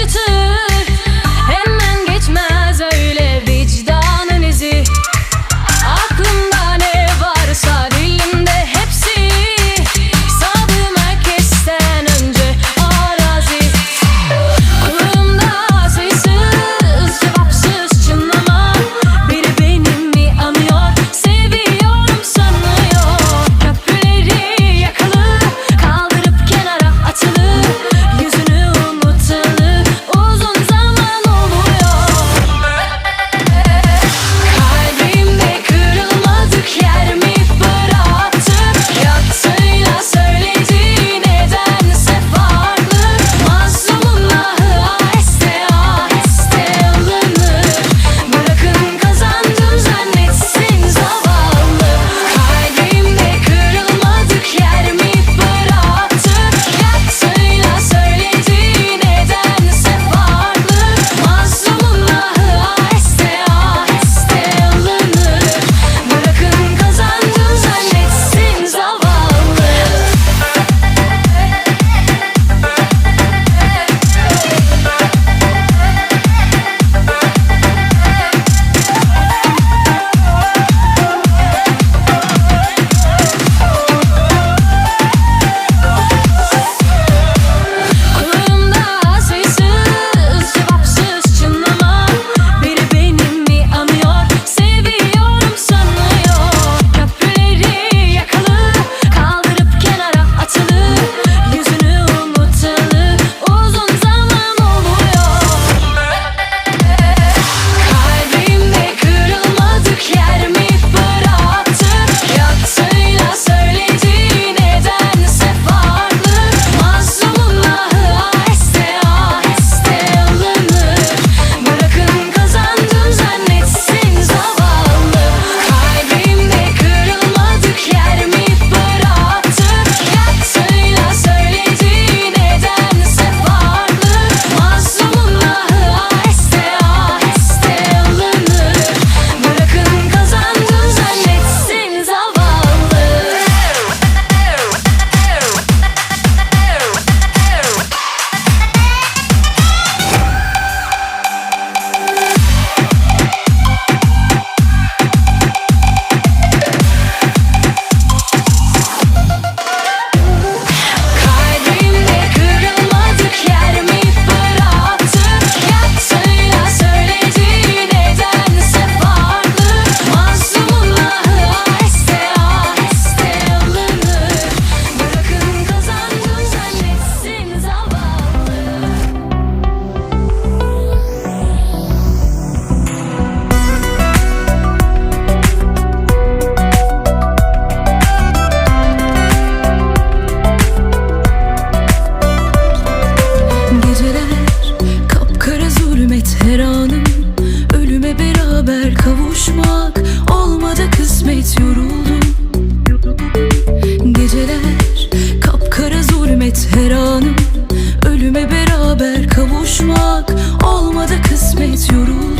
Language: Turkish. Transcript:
you to kısmet her anım. Ölüme beraber kavuşmak Olmadı kısmet yoruldu